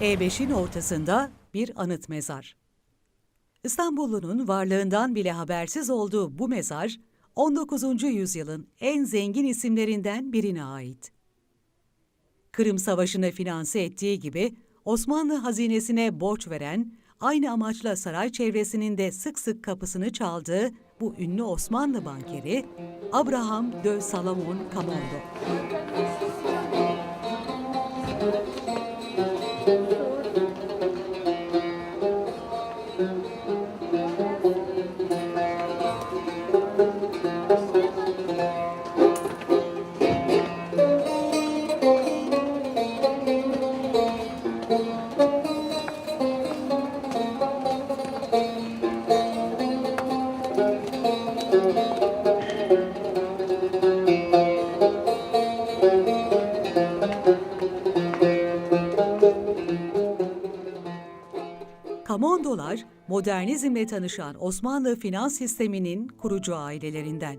E5'in ortasında bir anıt mezar. İstanbullu'nun varlığından bile habersiz olduğu bu mezar, 19. yüzyılın en zengin isimlerinden birine ait. Kırım Savaşı'nı finanse ettiği gibi Osmanlı hazinesine borç veren, aynı amaçla saray çevresinin de sık sık kapısını çaldığı bu ünlü Osmanlı bankeri Abraham de Salomon Camondo. Modernizmle tanışan Osmanlı finans sisteminin kurucu ailelerinden.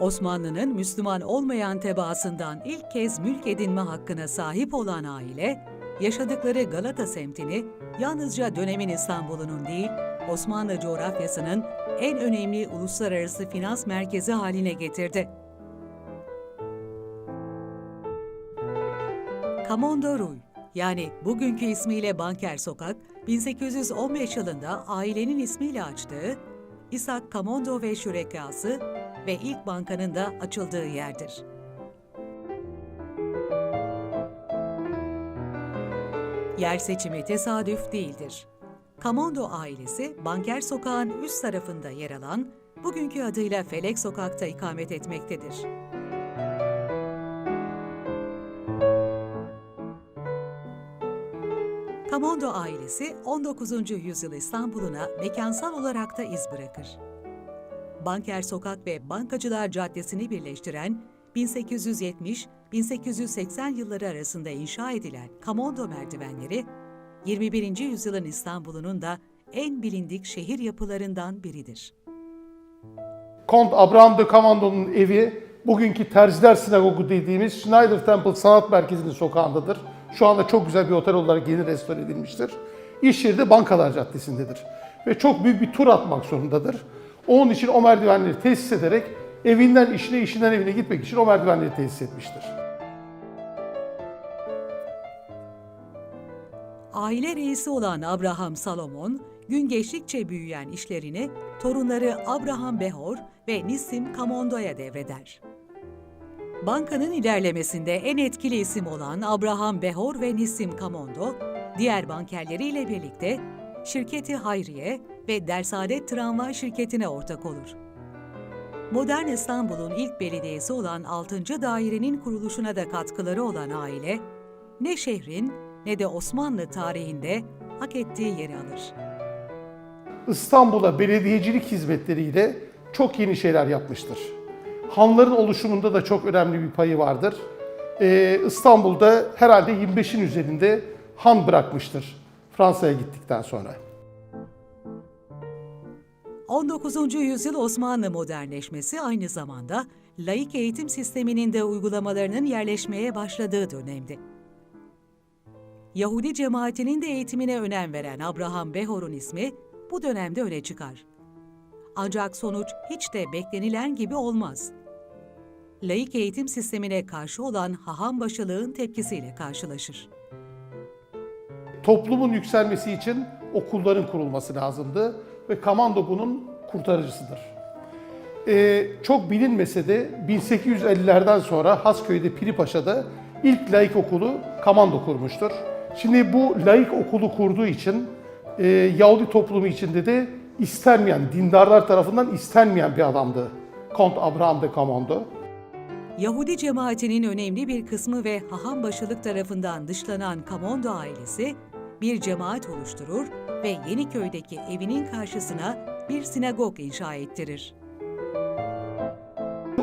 Osmanlı'nın Müslüman olmayan tebaasından ilk kez mülk edinme hakkına sahip olan aile, yaşadıkları Galata semtini yalnızca dönemin İstanbul'unun değil, Osmanlı coğrafyasının en önemli uluslararası finans merkezi haline getirdi. Kamondo Ruy, yani bugünkü ismiyle Banker Sokak, 1815 yılında ailenin ismiyle açtığı İshak Kamondo ve Şürekası ve ilk bankanın da açıldığı yerdir. Yer seçimi tesadüf değildir. Kamondo ailesi Banker Sokağın üst tarafında yer alan, bugünkü adıyla Felek Sokak'ta ikamet etmektedir. Kamondo ailesi 19. yüzyıl İstanbul'una mekansal olarak da iz bırakır. Banker Sokak ve Bankacılar Caddesi'ni birleştiren 1870-1880 yılları arasında inşa edilen Kamondo merdivenleri, 21. yüzyılın İstanbul'unun da en bilindik şehir yapılarından biridir. Kont Abraham de Camando'nun evi bugünkü Terziler Sinagogu dediğimiz Schneider Temple Sanat Merkezi'nin sokağındadır. Şu anda çok güzel bir otel olarak yeni restore edilmiştir. İş yeri de Bankalar Caddesi'ndedir. Ve çok büyük bir tur atmak zorundadır. Onun için o merdivenleri tesis ederek evinden işine, işinden evine gitmek için o merdivenleri tesis etmiştir. Aile reisi olan Abraham Salomon, gün geçtikçe büyüyen işlerini torunları Abraham Behor ve Nissim Kamondo'ya devreder. Bankanın ilerlemesinde en etkili isim olan Abraham Behor ve Nissim Kamondo, diğer bankerleriyle birlikte şirketi Hayriye ve Dersaadet Tramvay şirketine ortak olur. Modern İstanbul'un ilk belediyesi olan 6. dairenin kuruluşuna da katkıları olan aile, ne şehrin ne de Osmanlı tarihinde hak ettiği yeri alır. İstanbul'a belediyecilik hizmetleriyle çok yeni şeyler yapmıştır. Hanların oluşumunda da çok önemli bir payı vardır. Ee, İstanbul'da herhalde 25'in üzerinde han bırakmıştır Fransa'ya gittikten sonra. 19. yüzyıl Osmanlı modernleşmesi aynı zamanda laik eğitim sisteminin de uygulamalarının yerleşmeye başladığı dönemdi. Yahudi cemaatinin de eğitimine önem veren Abraham Behor'un ismi bu dönemde öne çıkar. Ancak sonuç hiç de beklenilen gibi olmaz. Laik eğitim sistemine karşı olan haham başılığın tepkisiyle karşılaşır. Toplumun yükselmesi için okulların kurulması lazımdı ve Kamando bunun kurtarıcısıdır. Ee, çok bilinmese de 1850'lerden sonra Hasköy'de Piripaşa'da ilk laik okulu Kamando kurmuştur. Şimdi bu laik okulu kurduğu için e, Yahudi toplumu içinde de istenmeyen, dindarlar tarafından istenmeyen bir adamdı. Kont Abraham de Kamando. Yahudi cemaatinin önemli bir kısmı ve haham başılık tarafından dışlanan Kamondo ailesi bir cemaat oluşturur ve Yeniköy'deki evinin karşısına bir sinagog inşa ettirir.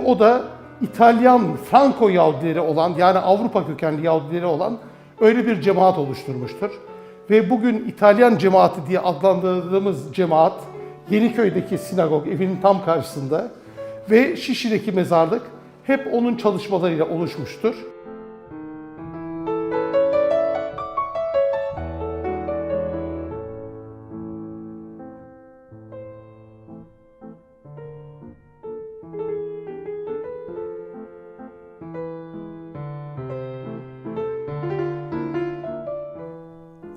O da İtalyan Franco Yahudileri olan yani Avrupa kökenli Yahudileri olan öyle bir cemaat oluşturmuştur. Ve bugün İtalyan cemaati diye adlandırdığımız cemaat Yeniköy'deki sinagog evinin tam karşısında ve Şişli'deki mezarlık hep onun çalışmalarıyla oluşmuştur.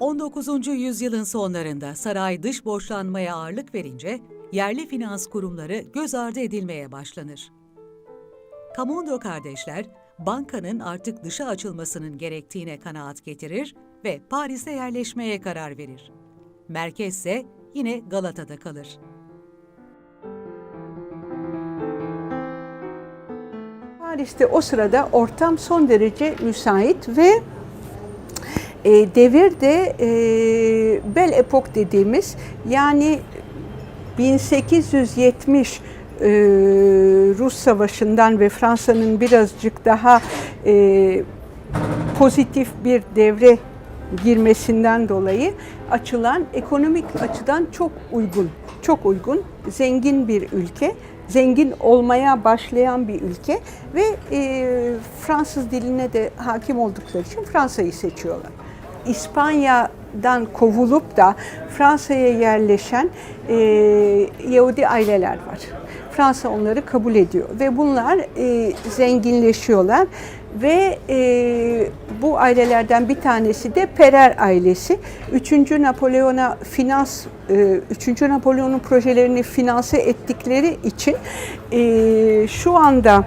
...19. yüzyılın sonlarında saray dış borçlanmaya ağırlık verince... ...yerli finans kurumları göz ardı edilmeye başlanır. Kamondo kardeşler, bankanın artık dışa açılmasının gerektiğine kanaat getirir ve Paris'e yerleşmeye karar verir. Merkez ise yine Galata'da kalır. Paris'te o sırada ortam son derece müsait ve e, devir de e, Belle Epoque dediğimiz yani 1870 e, Rus Savaşı'ndan ve Fransa'nın birazcık daha e, pozitif bir devre girmesinden dolayı açılan ekonomik açıdan çok uygun, çok uygun, zengin bir ülke, zengin olmaya başlayan bir ülke ve e, Fransız diline de hakim oldukları için Fransa'yı seçiyorlar. İspanya'dan kovulup da Fransa'ya yerleşen e, Yahudi aileler var. Fransa onları kabul ediyor ve bunlar e, zenginleşiyorlar ve e, bu ailelerden bir tanesi de Perer ailesi. 3. Napolyon'a finans, e, 3. Napolyon'un projelerini finanse ettikleri için e, şu anda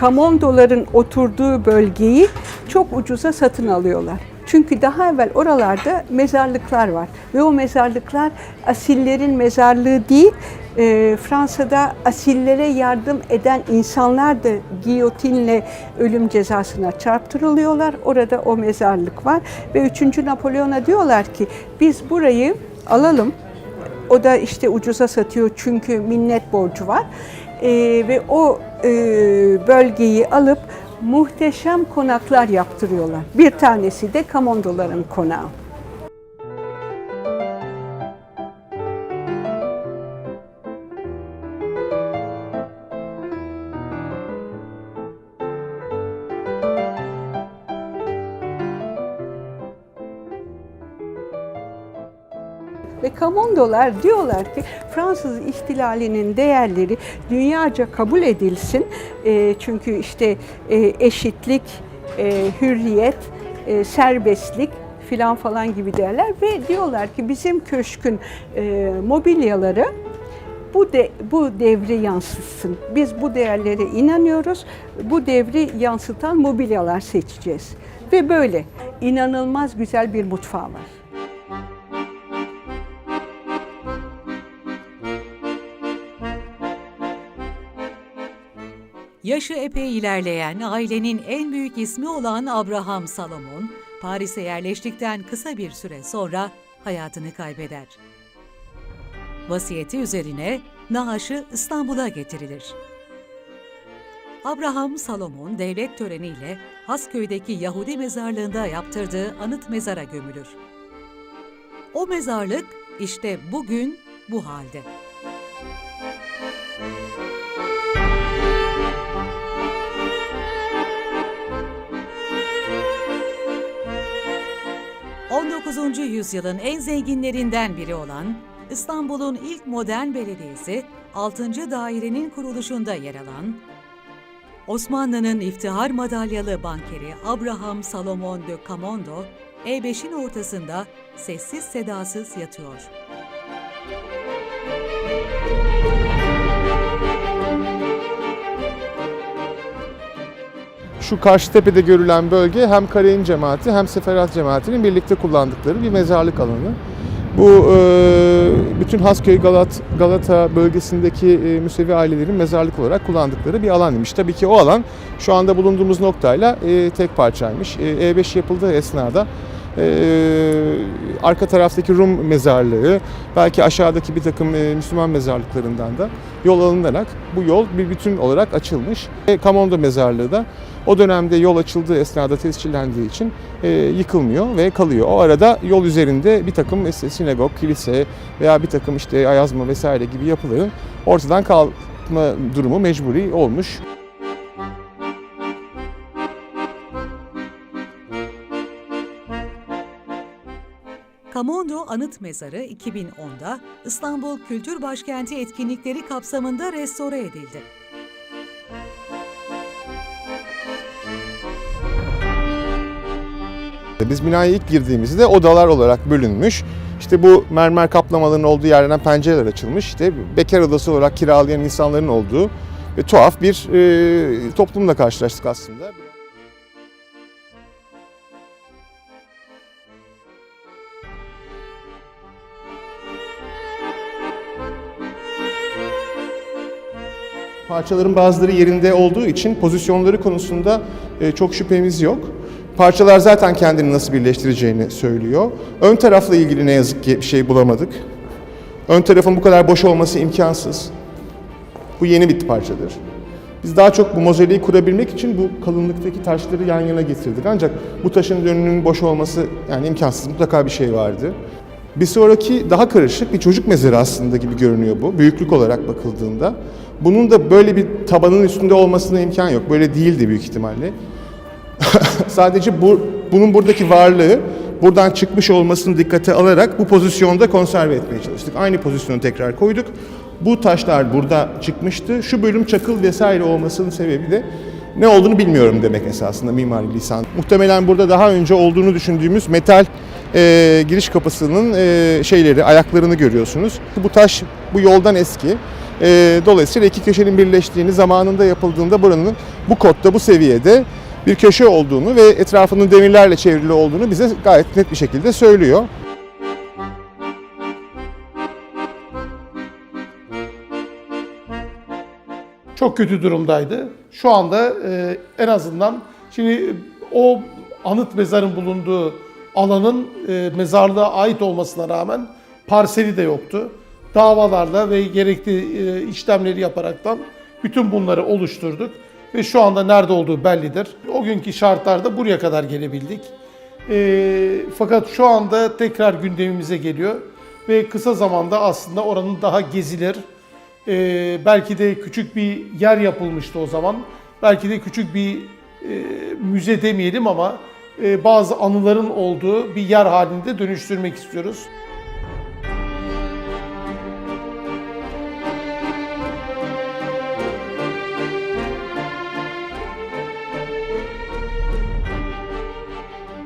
Kamondoların oturduğu bölgeyi çok ucuza satın alıyorlar. Çünkü daha evvel oralarda mezarlıklar var ve o mezarlıklar asillerin mezarlığı değil, e, Fransa'da asillere yardım eden insanlar da giyotinle ölüm cezasına çarptırılıyorlar. Orada o mezarlık var ve 3. Napolyon'a diyorlar ki biz burayı alalım. O da işte ucuza satıyor çünkü minnet borcu var. E, ve o e, bölgeyi alıp muhteşem konaklar yaptırıyorlar. Bir tanesi de Kamondoların konağı. Kamondolar diyorlar ki Fransız ihtilalinin değerleri dünyaca kabul edilsin. E, çünkü işte e, eşitlik, e, hürriyet, e, serbestlik filan falan gibi değerler ve diyorlar ki bizim köşkün e, mobilyaları bu de, bu devri yansıtsın. Biz bu değerlere inanıyoruz. Bu devri yansıtan mobilyalar seçeceğiz. Ve böyle inanılmaz güzel bir mutfağı var. Yaşı epey ilerleyen ailenin en büyük ismi olan Abraham Salomon, Paris'e yerleştikten kısa bir süre sonra hayatını kaybeder. Vasiyeti üzerine naaşı İstanbul'a getirilir. Abraham Salomon devlet töreniyle Hasköy'deki Yahudi mezarlığında yaptırdığı anıt mezara gömülür. O mezarlık işte bugün bu halde. ...19. yüzyılın en zenginlerinden biri olan... ...İstanbul'un ilk modern belediyesi... ...6. dairenin kuruluşunda yer alan... Osmanlı'nın iftihar madalyalı bankeri Abraham Salomon de Camondo... E5'in ortasında sessiz sedasız yatıyor. Şu karşı tepede görülen bölge hem Kareyn cemaati hem Seferat cemaatinin birlikte kullandıkları bir mezarlık alanı. Bu e, bütün Hasköy Galat, Galata bölgesindeki e, Müsevi ailelerin mezarlık olarak kullandıkları bir alanmış. Tabii ki o alan şu anda bulunduğumuz noktayla e, tek parçaymış. E, E5 yapıldığı esnada arka taraftaki Rum mezarlığı, belki aşağıdaki bir takım Müslüman mezarlıklarından da yol alınarak bu yol bir bütün olarak açılmış. E, Kamondo mezarlığı da o dönemde yol açıldığı esnada tescillendiği için e, yıkılmıyor ve kalıyor. O arada yol üzerinde bir takım işte sinagog, kilise veya bir takım işte ayazma vesaire gibi yapıların ortadan yapma durumu mecburi olmuş. Anıt Mezarı 2010'da İstanbul Kültür Başkenti etkinlikleri kapsamında restore edildi. Biz binaya ilk girdiğimizde odalar olarak bölünmüş. İşte bu mermer kaplamaların olduğu yerlerden pencereler açılmış. İşte bekar odası olarak kiralayan insanların olduğu ve tuhaf bir e, toplumla karşılaştık aslında. Parçaların bazıları yerinde olduğu için pozisyonları konusunda e, çok şüphemiz yok. Parçalar zaten kendini nasıl birleştireceğini söylüyor. Ön tarafla ilgili ne yazık ki bir şey bulamadık. Ön tarafın bu kadar boş olması imkansız. Bu yeni bir parçadır. Biz daha çok bu mozaiği kurabilmek için bu kalınlıktaki taşları yan yana getirdik. Ancak bu taşın önünün boş olması yani imkansız. Mutlaka bir şey vardı. Bir sonraki daha karışık bir çocuk mezarı aslında gibi görünüyor bu. Büyüklük olarak bakıldığında. Bunun da böyle bir tabanın üstünde olmasına imkan yok. Böyle değildi büyük ihtimalle. Sadece bu, bunun buradaki varlığı buradan çıkmış olmasını dikkate alarak bu pozisyonda konserve etmeye çalıştık. Aynı pozisyonu tekrar koyduk. Bu taşlar burada çıkmıştı. Şu bölüm çakıl vesaire olmasının sebebi de ne olduğunu bilmiyorum demek esasında mimari lisan. Muhtemelen burada daha önce olduğunu düşündüğümüz metal e, giriş kapısının e, şeyleri, ayaklarını görüyorsunuz. Bu taş bu yoldan eski. E, dolayısıyla iki köşenin birleştiğini zamanında yapıldığında buranın bu kodda, bu seviyede bir köşe olduğunu ve etrafının demirlerle çevrili olduğunu bize gayet net bir şekilde söylüyor. çok kötü durumdaydı. Şu anda e, en azından şimdi o anıt mezarın bulunduğu alanın e, mezarlığa ait olmasına rağmen parseli de yoktu. Davalarla ve gerekli e, işlemleri yaparaktan bütün bunları oluşturduk ve şu anda nerede olduğu bellidir. O günkü şartlarda buraya kadar gelebildik. E, fakat şu anda tekrar gündemimize geliyor ve kısa zamanda aslında oranın daha gezilir, ee, belki de küçük bir yer yapılmıştı o zaman. Belki de küçük bir e, müze demeyelim ama e, bazı anıların olduğu bir yer halinde dönüştürmek istiyoruz.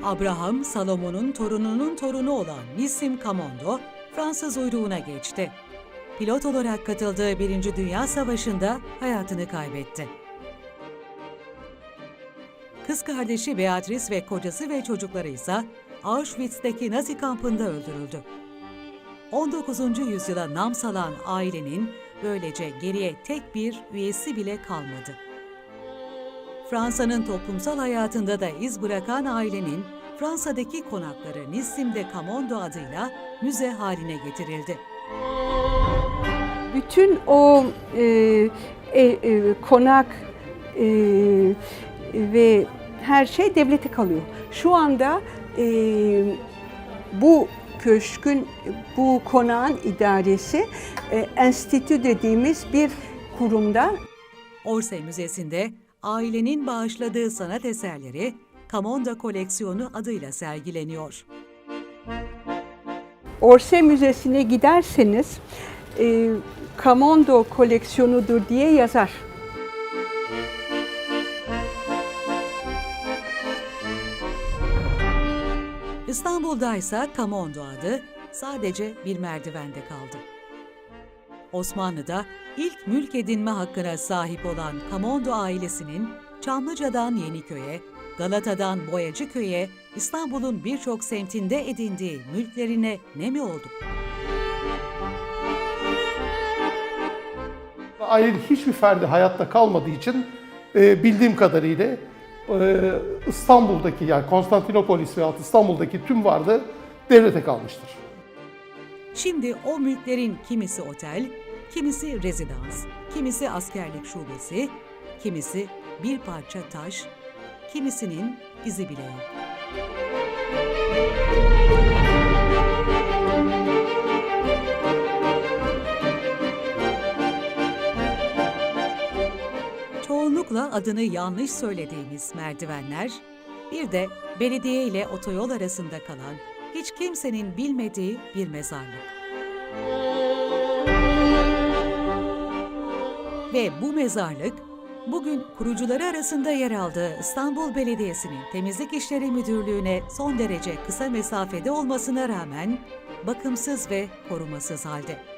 Abraham, Salomon'un torununun torunu olan Nissim Kamondo, Fransız uyruğuna geçti. Pilot olarak katıldığı Birinci Dünya Savaşı'nda hayatını kaybetti. Kız kardeşi Beatrice ve kocası ve çocukları ise Auschwitz'teki Nazi kampında öldürüldü. 19. yüzyıla nam salan ailenin böylece geriye tek bir üyesi bile kalmadı. Fransa'nın toplumsal hayatında da iz bırakan ailenin Fransa'daki konakları Nissim'de Camondo adıyla müze haline getirildi. bütün o e, e, e, konak e, ve her şey devlete kalıyor. Şu anda e, bu köşkün, bu konağın idaresi e, enstitü dediğimiz bir kurumda Orsay Müzesi'nde ailenin bağışladığı sanat eserleri Camondo koleksiyonu adıyla sergileniyor. Orsay Müzesi'ne giderseniz e, Camondo koleksiyonudur diye yazar. İstanbul'da ise Camondo adı sadece bir merdivende kaldı. Osmanlı'da ilk mülk edinme hakkına sahip olan Camondo ailesinin Çamlıca'dan Yeniköy'e, Galata'dan Boyacıköy'e, İstanbul'un birçok semtinde edindiği mülklerine ne mi oldu? Ailenin hiçbir ferdi hayatta kalmadığı için e, bildiğim kadarıyla e, İstanbul'daki yani Konstantinopolis veya İstanbul'daki tüm varlığı devlete kalmıştır. Şimdi o mülklerin kimisi otel, kimisi rezidans, kimisi askerlik şubesi, kimisi bir parça taş, kimisinin izi bile yok. adını yanlış söylediğimiz merdivenler, bir de belediye ile otoyol arasında kalan hiç kimsenin bilmediği bir mezarlık. Ve bu mezarlık bugün kurucuları arasında yer aldığı İstanbul Belediyesi'nin Temizlik İşleri Müdürlüğü'ne son derece kısa mesafede olmasına rağmen bakımsız ve korumasız halde.